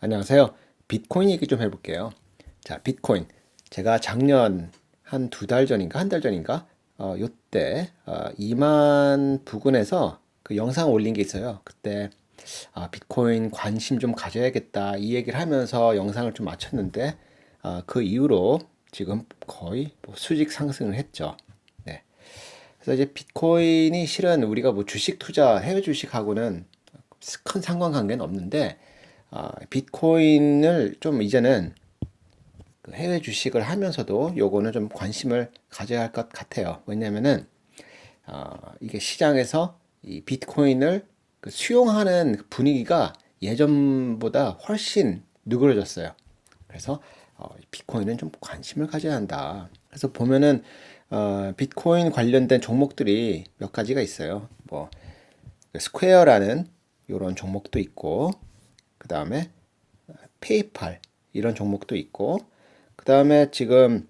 안녕하세요. 비트코인 얘기 좀 해볼게요. 자, 비트코인. 제가 작년 한 두 달 전인가, 한 달 전인가, 어, 요때, 어, 2만 부근에서 그 영상 올린 게 있어요. 그때, 아, 비트코인 관심 좀 가져야겠다. 이 얘기를 하면서 영상을 좀 마쳤는데, 아, 그 이후로 지금 거의 뭐 수직 상승을 했죠. 네. 그래서 이제 비트코인이 실은 우리가 뭐 주식 투자, 해외 주식하고는 큰 상관관계는 없는데, 아, 비트코인을 좀 이제는 그 해외 주식을 하면서도 요거는 좀 관심을 가져야 할 것 같아요. 왜냐면은, 아, 이게 시장에서 이 비트코인을 그 수용하는 분위기가 예전보다 훨씬 누그러졌어요. 그래서 어, 비트코인은 좀 관심을 가져야 한다. 그래서 보면은 어, 비트코인 관련된 종목들이 몇 가지가 있어요. 뭐 스퀘어라는 이런 종목도 있고, 그 다음에 페이팔 이런 종목도 있고, 그 다음에 지금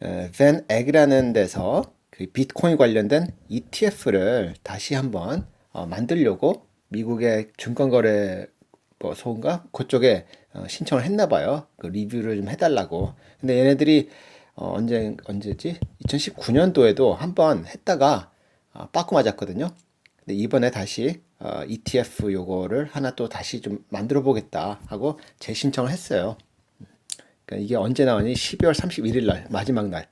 벤 액이라는 데서 그 비트코인 관련된 ETF를 다시 한번 어, 만들려고 미국의 증권거래 뭐 소인가 그쪽에 어, 신청을 했나 봐요. 그 리뷰를 좀 해달라고. 근데 얘네들이 어, 언제 언제지? 2019년도에도 한번 했다가 어, 빠꾸 맞았거든요. 근데 이번에 다시 어, ETF 요거를 하나 또 다시 좀 만들어 보겠다 하고 재신청을 했어요. 그러니까 이게 언제 나오니? 12월 31일 날 마지막 날.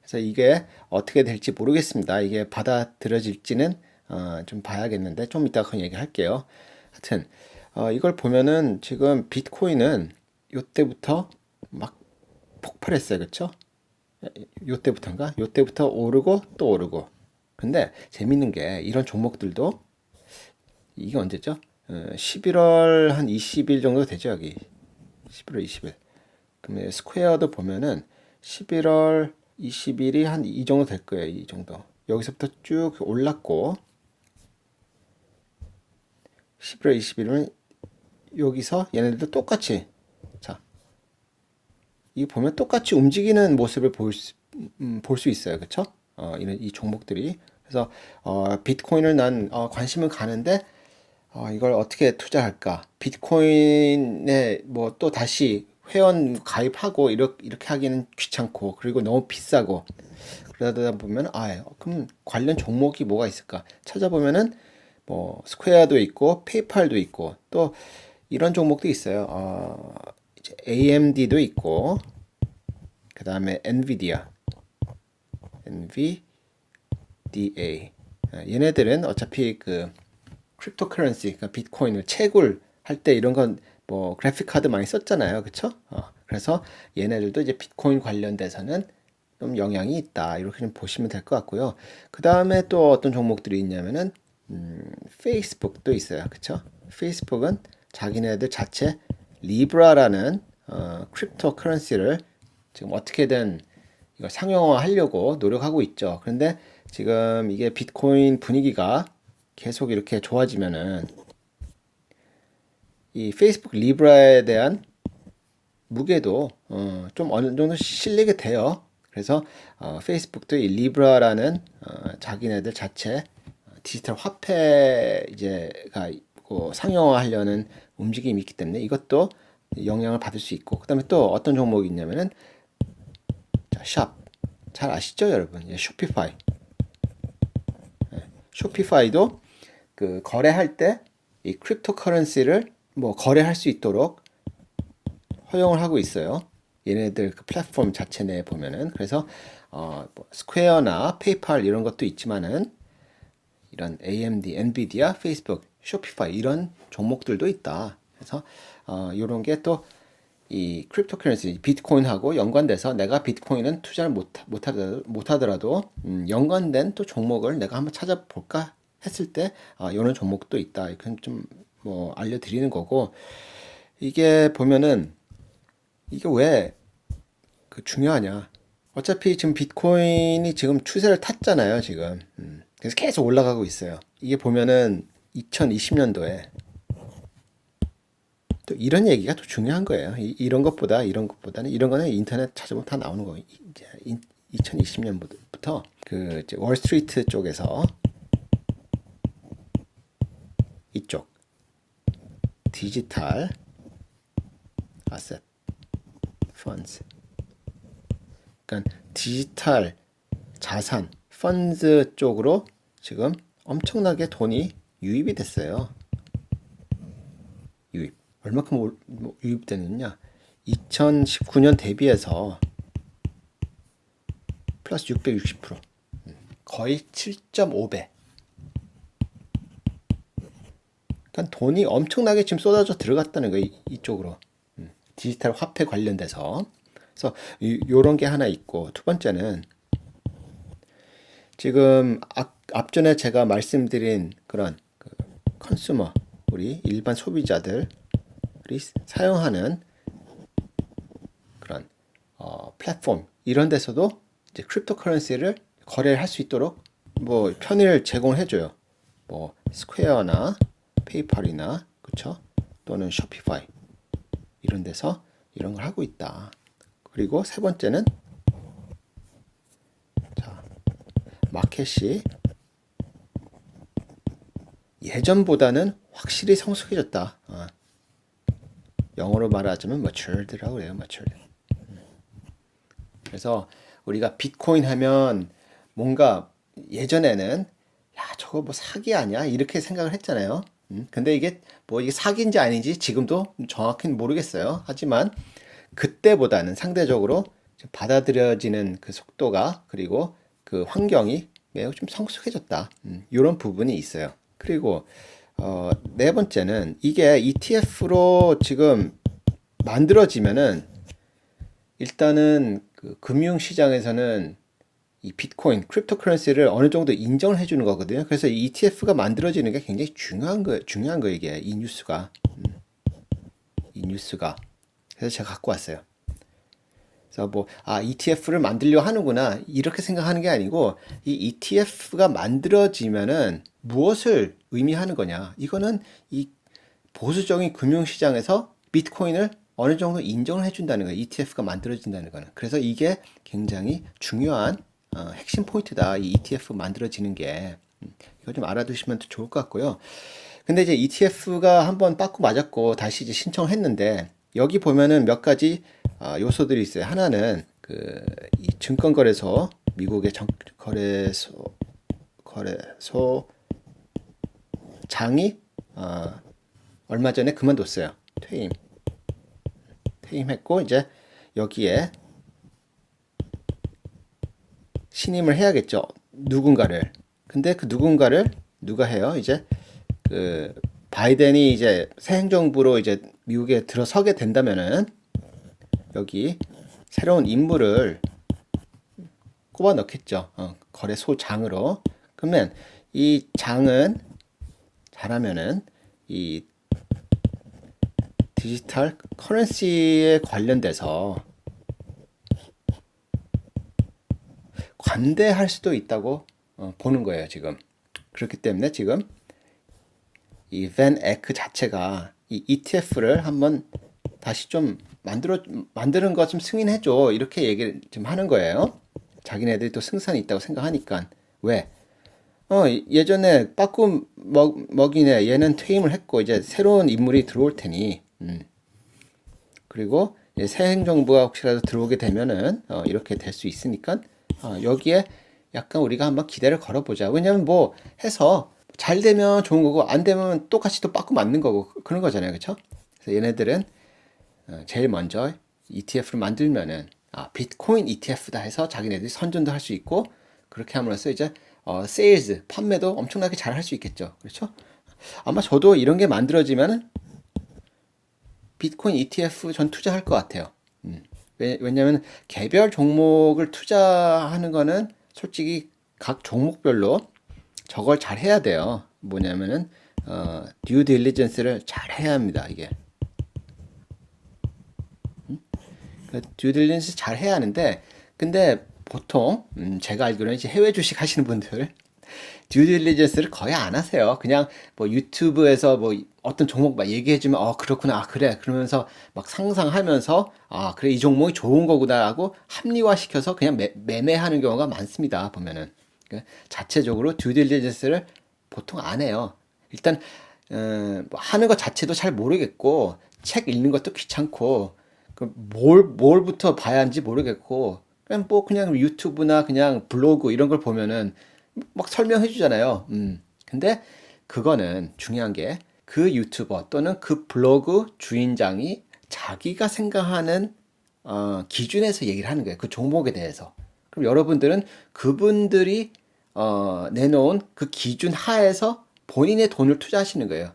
그래서 이게 어떻게 될지 모르겠습니다. 이게 받아들여질지는 어, 좀 봐야겠는데 좀 이따가 그 얘기 할게요. 하여튼 어, 이걸 보면은 지금 비트코인은 요때부터 막 폭발했어요. 그쵸? 요때부터인가? 요때부터 오르고 또 오르고. 근데 재밌는 게 이런 종목들도 이게 언제죠? 어, 11월 한 20일 정도 되죠, 여기. 11월 20일. 그러면 스퀘어도 보면은 11월 20일이 한 이 정도 될 거예요, 이 정도. 여기서부터 쭉 올랐고 11월 20일은 여기서 얘네들도 똑같이 자, 이 보면 똑같이 움직이는 모습을 볼 수, 음, 볼 수 있어요. 그쵸? 어, 이런, 이 종목들이. 그래서, 어, 비트코인을 난, 어, 관심은 가는데, 어, 이걸 어떻게 투자할까? 비트코인에 뭐 또 다시 회원 가입하고 이렇게, 이렇게 하기는 귀찮고, 그리고 너무 비싸고, 그러다 보면, 아, 그럼 관련 종목이 뭐가 있을까? 찾아보면은, 뭐, 스퀘어도 있고, 페이팔도 있고, 또 이런 종목도 있어요. 어, 이제 AMD도 있고, 그 다음에 엔비디아, NVDA. 아, 얘네들은 어차피 그 크립토 커런시, 그러니까 비트코인을 채굴 할 때 이런 건 뭐 그래픽 카드 많이 썼잖아요. 그쵸? 어, 그래서 얘네들도 이제 비트코인 관련돼서는 좀 영향이 있다. 이렇게 좀 보시면 될 것 같고요. 그 다음에 또 어떤 종목들이 있냐면은, 음, 페이스북도 있어요. 그쵸? 페이스북은 자기네들 자체 리브라라는 어, 크립토 커런시를 지금 어떻게든 이걸 상용화 하려고 노력하고 있죠. 그런데 지금 이게 비트코인 분위기가 계속 이렇게 좋아지면은 이 페이스북 리브라에 대한 무게도 어, 좀 어느 정도 실리게 돼요. 그래서 어, 페이스북도 이 리브라라는 어, 자기네들 자체 디지털 화폐 이제가 그 상용화하려는 움직임이 있기 때문에 이것도 영향을 받을 수 있고 그다음에 또 어떤 종목이 있냐면은 자, 샵. 잘 아시죠, 여러분? 예, 쇼피파이. 예, 쇼피파이도 그 거래할 때 이 크립토 커런시를 뭐 거래할 수 있도록 허용을 하고 있어요. 얘네들 그 플랫폼 자체 내에 보면은 그래서 어, 뭐 스퀘어나 페이팔 이런 것도 있지만은 이런 AMD, 엔비디아, 페이스북, 쇼피파이 이런 종목들도 있다. 그래서 어, 이런 게 또 이 크립토커런시 비트코인하고 연관돼서 내가 비트코인은 투자를 못, 못 하더라도, 못 하더라도 음, 연관된 또 종목을 내가 한번 찾아볼까 했을 때 아, 이런 종목도 있다. 이건 좀 뭐 알려드리는 거고 이게 보면은 이게 왜 그 중요하냐? 어차피 지금 비트코인이 지금 추세를 탔잖아요, 지금. 음, 그래서 계속 올라가고 있어요. 이게 보면은 2020년도에 또 이런 얘기가 더 중요한 거예요. 이, 런 것보다 이런 것보다는 이런 거는 인터넷 찾아보면 다 나오는 거예요. 이제 2020년부터 그 월스트리트 쪽에서 이쪽 디지털 asset, funds. 그러니까 디지털 자산, 펀드 쪽으로 지금 엄청나게 돈이 유입이 됐어요. 유입. 얼마큼 올- 뭐 유입되느냐? 2019년 대비해서 플러스 660%. 음, 거의 7.5배. 그러니까 돈이 엄청나게 지금 쏟아져 들어갔다는. 이- 이쪽으로. 음, 디지털 화폐 관련돼서. 그래서 이- 요런 게 하나 있고 두 번째는 지금 앞, 앞전에 제가 말씀드린 그런 그 컨슈머 우리 일반 소비자들이 사용하는 그런 어, 플랫폼 이런 데서도 이제 크립토커런시를 거래를 할 수 있도록 뭐 편의를 제공해 줘요. 뭐 스퀘어나 페이팔이나 그쵸? 또는 쇼피파이 이런 데서 이런 걸 하고 있다. 그리고 세 번째는 자 마켓이 예전보다는 확실히 성숙해졌다. 어. 영어로 말하자면 matured라고 해요. matured. 그래서 우리가 비트코인 하면 뭔가 예전에는 야 저거 뭐 사기 아니야 이렇게 생각을 했잖아요. 음, 근데 이게 뭐 이게 사기인지 아닌지 지금도 정확히는 모르겠어요. 하지만 그때보다는 상대적으로 좀 받아들여지는 그 속도가 그리고 그 환경이 매우 좀 성숙해졌다. 음, 이런 부분이 있어요. 그리고 어, 네 번째는 이게 ETF로 지금 만들어지면은 일단은 그 금융 시장에서는 이 비트코인, 크립토커런시를 어느 정도 인정을 해주는 거거든요. 그래서 이 ETF가 만들어지는 게 굉장히 중요한 거, 중요한 거 이게 이 뉴스가, 음, 이 뉴스가. 그래서 제가 갖고 왔어요. 그래서 뭐, 아, ETF를 만들려 하는구나. 이렇게 생각하는 게 아니고, 이 ETF가 만들어지면은 무엇을 의미하는 거냐. 이거는 이 보수적인 금융시장에서 비트코인을 어느 정도 인정을 해준다는 거예요. ETF가 만들어진다는 거는. 그래서 이게 굉장히 중요한 어, 핵심 포인트다. 이 ETF 만들어지는 게. 음, 이거 좀 알아두시면 더 좋을 것 같고요. 근데 이제 ETF가 한번 빠꾸 맞았고 다시 이제 신청을 했는데 여기 보면은 몇 가지 아, 요소들이 있어요. 하나는 그 이 증권거래소 미국의 정, 거래소 거래소 장이 어, 얼마 전에 그만뒀어요. 퇴임. 퇴임했고 이제 여기에 신임을 해야겠죠. 누군가를. 근데 그 누군가를 누가 해요? 이제 그 바이든이 이제 새 행정부로 이제 미국에 들어서게 된다면은 여기 새로운 인물을 꼽아 넣겠죠. 어, 거래소장으로. 그러면 이 장은 잘하면은 이 디지털 커런시에 관련돼서 관대할 수도 있다고 어, 보는 거예요, 지금. 그렇기 때문에 지금 이 벤 에크 자체가 이 ETF를 한번 다시 좀 만들어 만드는 거좀 승인해 줘. 이렇게 얘기를 좀 하는 거예요. 자기네들이 또 승산이 있다고 생각하니까. 왜? 어, 예전에 빠꾸 먹, 먹이네. 얘는 퇴임을 했고 이제 새로운 인물이 들어올 테니. 음. 그리고 새 행정부가 혹시라도 들어오게 되면은 어, 이렇게 될 수 있으니까 어, 여기에 약간 우리가 한번 기대를 걸어보자. 왜냐면 뭐 해서 잘 되면 좋은 거고 안 되면 똑같이 또 빠꾸 맞는 거고 그런 거잖아요, 그렇죠? 그래서 얘네들은 어, 제일 먼저 ETF를 만들면은 아 비트코인 ETF다 해서 자기네들이 선전도 할 수 있고 그렇게 함으로써 이제 어, 세일즈 판매도 엄청나게 잘 할 수 있겠죠, 그렇죠? 아마 저도 이런 게 만들어지면은 비트코인 ETF 전 투자할 것 같아요. 음. 왜, 왜냐면 개별 종목을 투자하는 거는 솔직히 각 종목별로 저걸 잘 해야 돼요. 뭐냐면은 어, 듀 딜리전스를 잘 해야 합니다. 이게 듀 딜리전스 잘 해야 하는데 근데 보통 음, 제가 알기로는 이제 해외 주식 하시는 분들 듀 딜리전스를 거의 안 하세요. 그냥 뭐 유튜브에서 뭐 어떤 종목 막 얘기해주면 어 그렇구나 아 그래 그러면서 막 상상하면서 아 그래 이 종목이 좋은 거구나 하고 합리화시켜서 그냥 매, 매매하는 경우가 많습니다. 보면은 그러니까 자체적으로 듀 딜리전스를 보통 안 해요. 일단 어, 뭐 하는 것 자체도 잘 모르겠고 책 읽는 것도 귀찮고 그 뭘, 뭘부터 봐야 하는지 모르겠고, 그냥 뭐 그냥 유튜브나 그냥 블로그 이런 걸 보면은 막 설명해 주잖아요. 음. 근데 그거는 중요한 게 그 유튜버 또는 그 블로그 주인장이 자기가 생각하는 어, 기준에서 얘기를 하는 거예요. 그 종목에 대해서. 그럼 여러분들은 그분들이 어, 내놓은 그 기준 하에서 본인의 돈을 투자하시는 거예요.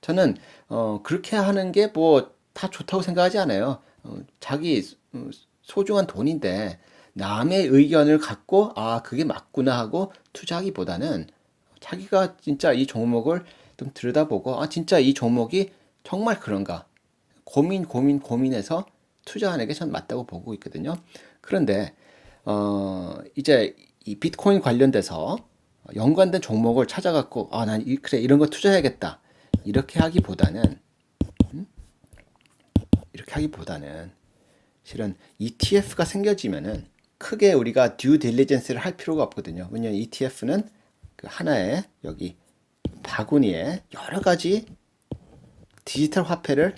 저는 어, 그렇게 하는 게 뭐 다 좋다고 생각하지 않아요. 어, 자기 어, 소중한 돈인데 남의 의견을 갖고 아 그게 맞구나 하고 투자하기보다는 자기가 진짜 이 종목을 좀 들여다보고 아 진짜 이 종목이 정말 그런가? 고민 고민 고민해서 투자하는 게 전 맞다고 보고 있거든요. 그런데 어 이제 이 비트코인 관련돼서 연관된 종목을 찾아갖고 아 난 그래 이런 거 투자해야겠다. 이렇게 하기보다는 이렇게 하기보다는 실은 ETF가 생겨지면은 크게 우리가 듀 딜리전스를 할 필요가 없거든요. 왜냐면 ETF는 그 하나의 여기 바구니에 여러 가지 디지털 화폐를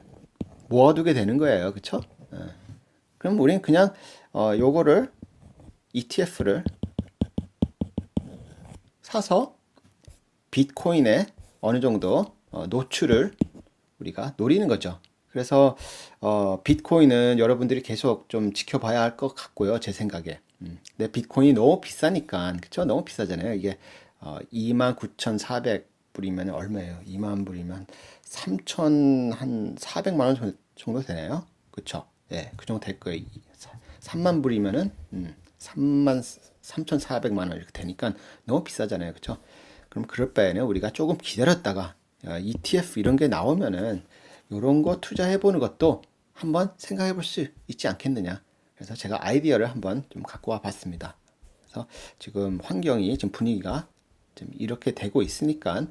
모아두게 되는 거예요. 그쵸? 예. 그럼 우린 그냥 어 요거를 ETF를 사서 비트코인에 어느 정도 어, 노출을 우리가 노리는 거죠. 그래서 어, 비트코인은 여러분들이 계속 좀 지켜봐야 할 것 같고요. 제 생각에. 음. 근데 비트코인이 너무 비싸니까 그쵸? 너무 비싸잖아요. 이게 어, 29,400불이면 얼마예요? 2만 불이면 3천 한 400만 원 정- 정도 되나요? 그쵸? 예, 그 정도 될 거예요. 3만 불이면은 음, 3만 3,400만 원 이렇게 되니까 너무 비싸잖아요. 그쵸? 그럼 그럴 바에는 우리가 조금 기다렸다가 야, ETF 이런 게 나오면은 이런 거 투자해 보는 것도 한번 생각해 볼 수 있지 않겠느냐. 그래서 제가 아이디어를 한번 좀 갖고 와 봤습니다. 그래서 지금 환경이 지금 분위기가 좀 이렇게 되고 있으니까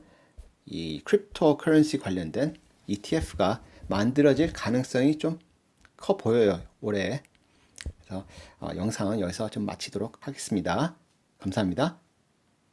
이 크립토 커런시 관련된 ETF가 만들어질 가능성이 좀 커 보여요. 올해. 그래서 어, 영상은 여기서 좀 마치도록 하겠습니다. 감사합니다.